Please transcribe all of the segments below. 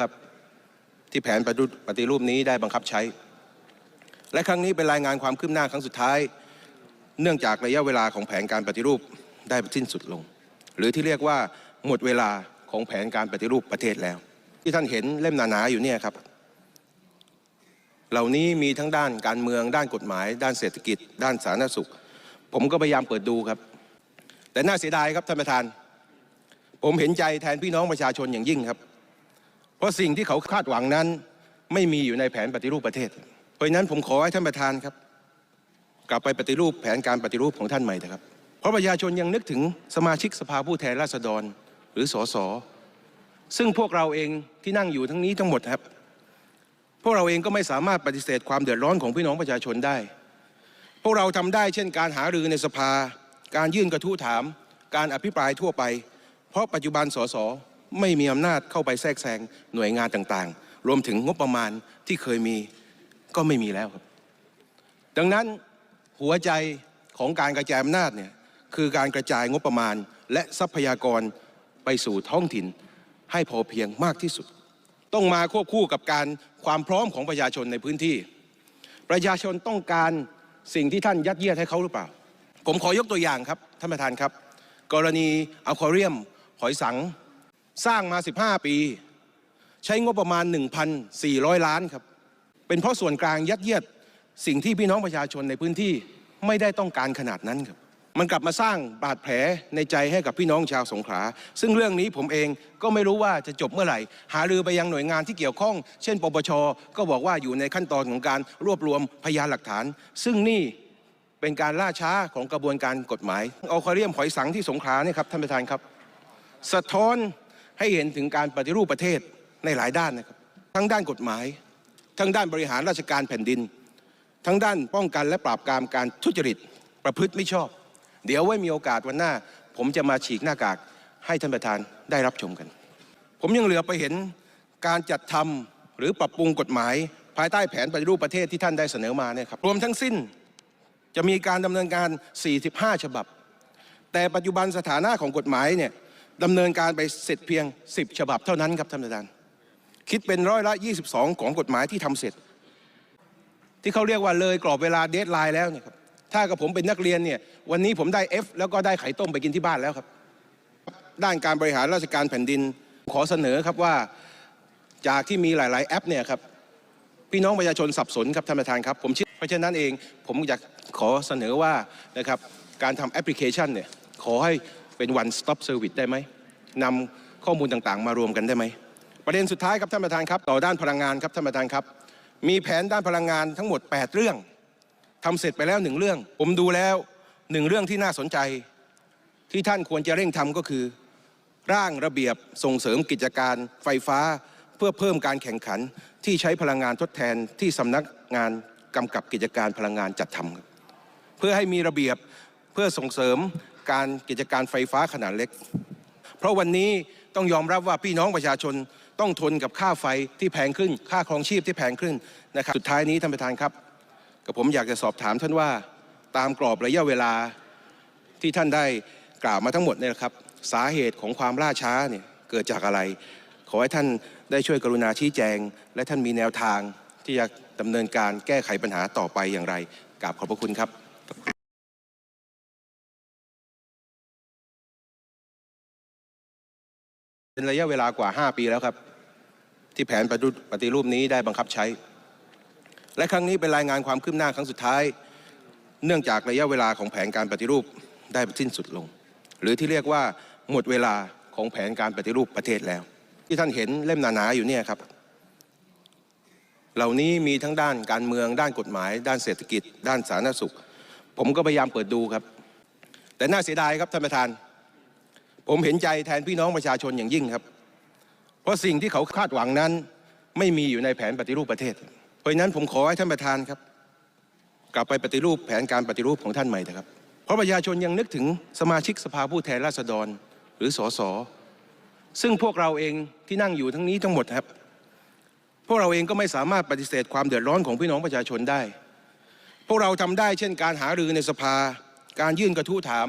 ครับที่แผนปฏิรูปนี้ได้บังคับใช้ และครั้งนี้เป็นรายงานความคืบหน้าครั้งสุดท้าย เนื่องจากระยะเวลาของแผนการปฏิรูปได้สิ้นสุดลง หรือที่เรียกว่าหมดเวลาของแผนการปฏิรูปประเทศแล้ว ที่ท่านเห็นเล่มหนาๆอยู่เนี่ยครับ เหล่านี้มีทั้งด้านการเมือง ด้านกฎหมาย ด้านเศรษฐกิจ ด้านสาธารณสุข ผมก็พยายามเปิดดูครับ แต่น่าเสียดายครับท่านประธาน ผมเห็นใจแทนพี่น้องประชาชนอย่างยิ่งครับ เพราะสิ่งที่เขาคาดหวังนั้น ไม่มีอยู่ในแผนปฏิรูปประเทศ เพราะนั้นผมขอให้ท่านประธานครับ กลับไปปฏิรูปแผนการปฏิรูปของท่านใหม่เถอะครับ เพราะประชาชนยังนึกถึงสมาชิกสภาผู้แทนราษฎรหรือสสซึ่งพวกเราเองที่นั่งอยู่ทั้งนี้ทั้งหมดครับ พวกเราเองก็ไม่สามารถปฏิเสธความเดือดร้อนของพี่น้องประชาชนได้ พวกเราทำได้เช่นการหารือในสภา การยื่นกระทู้ถาม การอภิปรายทั่วไป เพราะปัจจุบันสส ไม่มีอำนาจเข้าไปแทรกแซงหน่วยงานต่างๆ รวมถึงงบประมาณที่เคยมีก็ไม่มีแล้วครับ ดังนั้นหัวใจของการกระจายอำนาจเนี่ยคือการกระจายงบประมาณ และทรัพยากรไปสู่ท้องถิ่น ให้พอเพียงมากที่สุด ต้องมาควบคู่กับการความพร้อมของประชาชนในพื้นที่ ประชาชนต้องการสิ่งที่ท่านยัดเยียดให้เขาหรือเปล่า ผมขอยกตัวอย่างครับท่านประธานครับ กรณีอควาเรียมหอยสัง สร้างมา 15 ปี ใช้งบประมาณ 1,400 ล้านครับ เป็นเพราะส่วนกลางยัดเยียดสิ่งที่พี่น้องประชาชนในพื้นที่ไม่ได้ต้องการขนาดนั้นครับ มันกลับมาสร้างบาดแผลในใจให้กับพี่น้องชาวสงขลา ซึ่งเรื่องนี้ผมเองก็ไม่รู้ว่าจะจบเมื่อไหร่ หารือไปยังหน่วยงานที่เกี่ยวข้อง เช่น ปปช ก็บอกว่าอยู่ในขั้นตอนของการรวบรวมพยานหลักฐาน ซึ่งนี่เป็นการล่าช้าของกระบวนการกฎหมาย เอาคาเรียมหอยสังที่สงขลาเนี่ยครับท่านประธานครับ สะท้อน ให้เห็นถึงการปฏิรูปประเทศในหลายด้านนะครับ ทั้งด้านกฎหมาย ทั้งด้านบริหารราชการแผ่นดิน ทั้งด้านป้องกันและปราบปรามการทุจริตประพฤติไม่ชอบ เดี๋ยวไว้มีโอกาสวันหน้า ผมจะมาฉีกหน้ากากให้ท่านประธานได้รับชมกัน ผมยังเหลือไปเห็นการจัดทำหรือปรับปรุงกฎหมายภายใต้แผนปฏิรูปประเทศที่ท่านได้เสนอมาเนี่ยครับรวมทั้งสิ้นจะมีการดำเนินการ 45 ฉบับ แต่ปัจจุบันสถานะของกฎหมายเนี่ย ดำเนินการไปเสร็จเพียง 10 ฉบับเท่านั้นครับท่านประธาน คิดเป็นร้อยละ 22 ของกฎหมายที่ทำเสร็จ ที่เขาเรียกว่าเลยกรอบเวลาเดทไลน์แล้วเนี่ยครับถ้ากับผมเป็นนักเรียนเนี่ยวันนี้ผมได้ F แล้วก็ได้ไข่ต้มไปกินที่บ้านแล้วครับ ด้านการบริหารราชการแผ่นดินขอเสนอครับว่าจากที่มีหลาย ๆ แอปเนี่ยครับพี่น้องประชาชนสับสนครับท่านประธานครับผมเชื่อเพราะฉะนั้นเองผมอยากขอเสนอว่านะครับการทำแอปพลิเคชันเนี่ยขอให้ เป็น one stop service ได้ไหมนำข้อมูลต่างๆ มารวมกันได้ไหม ประเด็นสุดท้ายครับท่านประธานครับต่อด้านพลังงานครับท่านประธานครับ มีแผนด้านพลังงานทั้งหมด 8 เรื่องทำเสร็จไปแล้วหนึ่งเรื่อง ผมดูแล้วหนึ่งเรื่องที่น่าสนใจ ที่ท่านควรจะเร่งทำก็คือ ร่างระเบียบส่งเสริมกิจการไฟฟ้า เพื่อเพิ่มการแข่งขันที่ใช้พลังงานทดแทนที่สำนักงานกำกับกิจการพลังงานจัดทำครับเพื่อให้มีระเบียบเพื่อส่งเสริม การกิจการไฟฟ้าขนาดเล็ก เพราะวันนี้ต้องยอมรับว่าพี่น้องประชาชนต้องทนกับค่าไฟที่แพงขึ้น ค่าครองชีพที่แพงขึ้นนะครับสุดท้ายนี้ท่านประธานครับกับผมอยากจะสอบถามท่านว่าตามกรอบระยะเวลาที่ท่านได้กล่าวมาทั้งหมดเนี่ยนะครับ สาเหตุของความล่าช้าเนี่ยเกิดจากอะไร ขอให้ท่านได้ช่วยกรุณาชี้แจง และท่านมีแนวทางที่จะดำเนินการแก้ไขปัญหาต่อไปอย่างไรกราบขอบพระคุณครับ เป็นระยะเวลากว่า 5 ปีแล้วครับ ที่แผนปฏิรูปนี้ได้บังคับใช้ และครั้งนี้เป็นรายงานความคืบหน้าครั้งสุดท้าย เนื่องจากระยะเวลาของแผนการปฏิรูปได้สิ้นสุดลง หรือที่เรียกว่าหมดเวลาของแผนการปฏิรูปประเทศแล้ว ที่ท่านเห็นเล่มหนาๆอยู่เนี่ยครับ เหล่านี้มีทั้งด้านการเมือง ด้านกฎหมาย ด้านเศรษฐกิจ ด้านสาธารณสุข ผมก็พยายามเปิดดูครับ แต่น่าเสียดายครับท่านประธาน ผมเห็นใจแทนพี่น้องประชาชนอย่างยิ่งครับ เพราะสิ่งที่เขาคาดหวังนั้นไม่มีอยู่ในแผนปฏิรูปประเทศ เพราะนั้นผมขอให้ท่านประธานครับ กลับไปปฏิรูปแผนการปฏิรูปของท่านใหม่เถอะครับ เพราะประชาชนยังนึกถึงสมาชิกสภาผู้แทนราษฎรหรือสสซึ่งพวกเราเองที่นั่งอยู่ทั้งนี้ทั้งหมดครับ พวกเราเองก็ไม่สามารถปฏิเสธความเดือดร้อนของพี่น้องประชาชนได้ พวกเราทำได้เช่น การหารือในสภา การยื่นกระทู้ถาม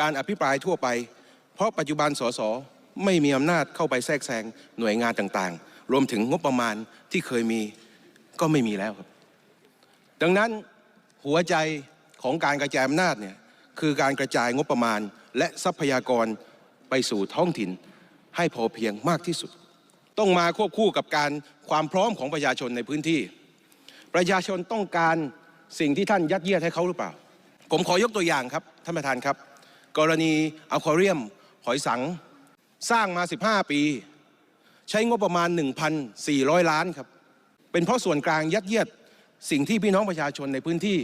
การอภิปรายทั่วไป เพราะปัจจุบันสสไม่มีอำนาจเข้าไปแทรกแซงหน่วยงานต่างๆ รวมถึงงบประมาณที่เคยมีก็ไม่มีแล้วครับ ดังนั้นหัวใจของการกระจายอำนาจเนี่ยคือการกระจายงบประมาณและทรัพยากรไปสู่ท้องถิ่น ให้พอเพียงมากที่สุด ต้องมาควบคู่กับการความพร้อมของประชาชนในพื้นที่ ประชาชนต้องการสิ่งที่ท่านยัดเยียดให้เขาหรือเปล่า ผมขอยกตัวอย่างครับท่านประธานครับ กรณีอควาเรียม อยสัง สร้างมา 15 ปี ใช้งบประมาณ 1,400 ล้านครับ เป็นเพราะส่วนกลางยัดเยียดสิ่งที่พี่น้องประชาชนในพื้นที่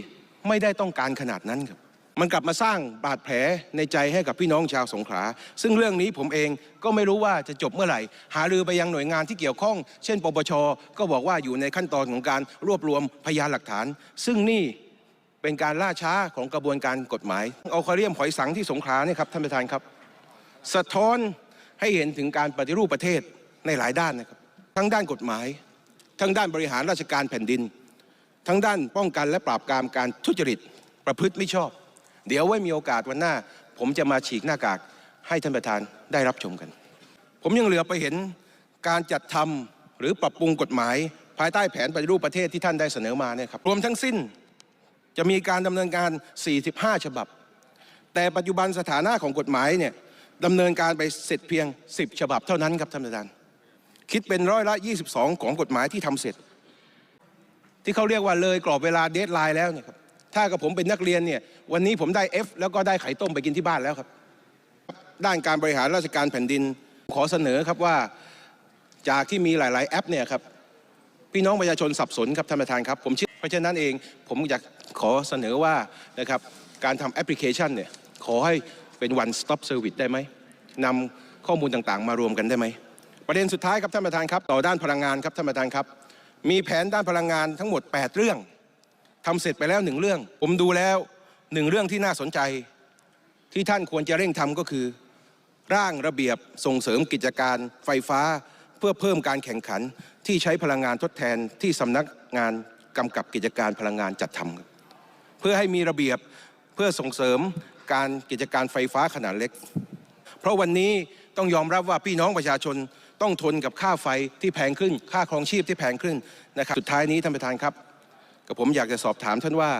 ไม่ได้ต้องการขนาดนั้นครับ มันกลับมาสร้างบาดแผลในใจให้กับพี่น้องชาวสงขลา ซึ่งเรื่องนี้ผมเองก็ไม่รู้ว่าจะจบเมื่อไหร่ หารือไปยังหน่วยงานที่เกี่ยวข้อง เช่น ปปช ก็บอกว่าอยู่ในขั้นตอนของการรวบรวมพยานหลักฐาน ซึ่งนี่เป็นการล่าช้าของกระบวนการกฎหมาย เอาคาเรียมหอยสังที่สงขลาเนี่ยครับท่านประธานครับ สะท้อนให้เห็นถึงการปฏิรูปประเทศในหลายด้านนะครับทั้งด้านกฎหมาย ทั้งด้านบริหารราชการแผ่นดิน ทั้งด้านป้องกันและปราบปรามการทุจริตประพฤติไม่ชอบ เดี๋ยวไว้มีโอกาสวันหน้า ผมจะมาฉีกหน้ากากให้ท่านประธานได้รับชมกัน ผมยังเหลือไปเห็นการจัดทำหรือปรับปรุงกฎหมาย ภายใต้แผนปฏิรูปประเทศที่ท่านได้เสนอมาเนี่ยครับรวมทั้งสิ้นจะมีการดำเนินการ 45 ฉบับ แต่ปัจจุบันสถานะของกฎหมายเนี่ย ดำเนินการไปเสร็จเพียง 10 ฉบับเท่านั้นครับท่านประธาน คิดเป็นร้อยละ 22 ของกฎหมายที่ทำเสร็จ ที่เขาเรียกว่าเลยกรอบเวลาเดทไลน์แล้วเนี่ยครับถ้ากับผมเป็นนักเรียนเนี่ยวันนี้ผมได้ F แล้วก็ได้ไข่ต้มไปกินที่บ้านแล้วครับ ด้านการบริหารราชการแผ่นดินขอเสนอครับว่าจากที่มีหลาย ๆ แอปเนี่ยครับพี่น้องประชาชนสับสนครับท่านประธานครับผมเชื่อเพราะฉะนั้นเองผมอยากขอเสนอว่านะครับการทำแอปพลิเคชันเนี่ยขอให้ เป็น one stop service ได้ไหมนำข้อมูลต่างๆ มารวมกันได้ไหมประเด็นสุดท้ายครับท่านประธานครับต่อด้านพลังงานครับท่านประธานครับ มีแผนด้านพลังงานทั้งหมด 8 เรื่องทำเสร็จไปแล้วหนึ่งเรื่อง ผมดูแล้วหนึ่งเรื่องที่น่าสนใจ ที่ท่านควรจะเร่งทำก็คือ ร่างระเบียบส่งเสริมกิจการไฟฟ้า เพื่อเพิ่มการแข่งขันที่ใช้พลังงานทดแทนที่สำนักงานกำกับกิจการพลังงานจัดทำเพื่อให้มีระเบียบเพื่อส่งเสริม การกิจการไฟฟ้าขนาดเล็ก เพราะวันนี้ต้องยอมรับว่าพี่น้องประชาชนต้องทนกับค่าไฟที่แพงขึ้น ค่าครองชีพที่แพงขึ้นนะครับสุดท้ายนี้ท่านประธานครับกับผมอยากจะสอบถามท่านว่า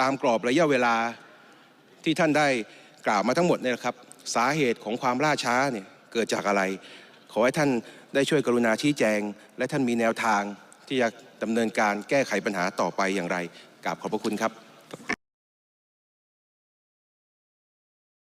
ตามกรอบระยะเวลาที่ท่านได้กล่าวมาทั้งหมดเนี่ยนะครับ สาเหตุของความล่าช้าเนี่ยเกิดจากอะไร ขอให้ท่านได้ช่วยกรุณาชี้แจง และท่านมีแนวทางที่จะดำเนินการแก้ไขปัญหาต่อไปอย่างไรกราบขอบพระคุณครับ